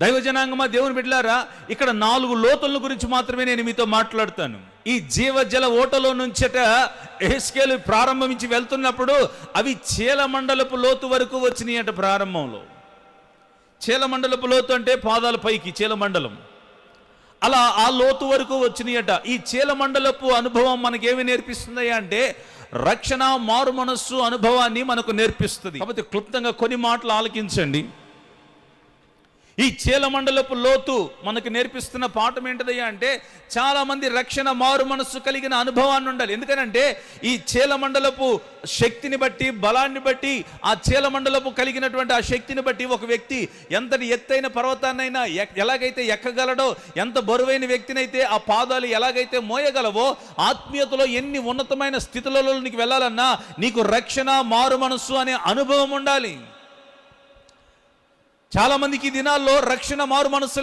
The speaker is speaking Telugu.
దైవజనాంగమా దేవుని బిడ్డలారా ఇక్కడ నాలుగు లోతుల గురించి మాత్రమే నేను మీతో మాట్లాడతాను. ఈ జీవజల ఓటలో నుంచట ఎహెస్కేలు ప్రారంభించి వెళ్తున్నప్పుడు అవి చీలమండలపు లోతు వరకు వచ్చినాయి అట ప్రారంభంలో. చీలమండలపు లోతు అంటే పాదాల పైకి చీలమండలం. అలా ఆ లోతు వరకు వచ్చినాయట. ఈ చీలమండలపు అనుభవం మనకేమి నేర్పిస్తుంది అంటే రక్షణ మారు మనస్సు అనుభవాన్ని మనకు నేర్పిస్తుంది. కాబట్టి క్లుప్తంగా కొన్ని మాటలు ఆలకించండి. ఈ చీలమండలపు లోతు మనకు నేర్పిస్తున్న పాఠం ఏంటిదయ్యా అంటే చాలామంది రక్షణ మారు మనస్సు కలిగిన అనుభవాన్ని ఉండాలి. ఎందుకనంటే ఈ చీలమండలపు శక్తిని బట్టి బలాన్ని బట్టి ఆ చీలమండలపు కలిగినటువంటి ఆ శక్తిని బట్టి ఒక వ్యక్తి ఎంతటి ఎత్తైన పర్వతాన్నైనా ఎక్- ఎలాగైతే ఎక్కగలడో ఎంత బరువైన వ్యక్తినైతే ఆ పాదాలు ఎలాగైతే మోయగలవో ఆత్మీయతలో ఎన్ని ఉన్నతమైన స్థితులలో నీకు వెళ్ళాలన్నా నీకు రక్షణ మారు మనస్సు అనే అనుభవం ఉండాలి. చాలా మందికి ఈ దినాల్లో రక్షణ మారు మనసు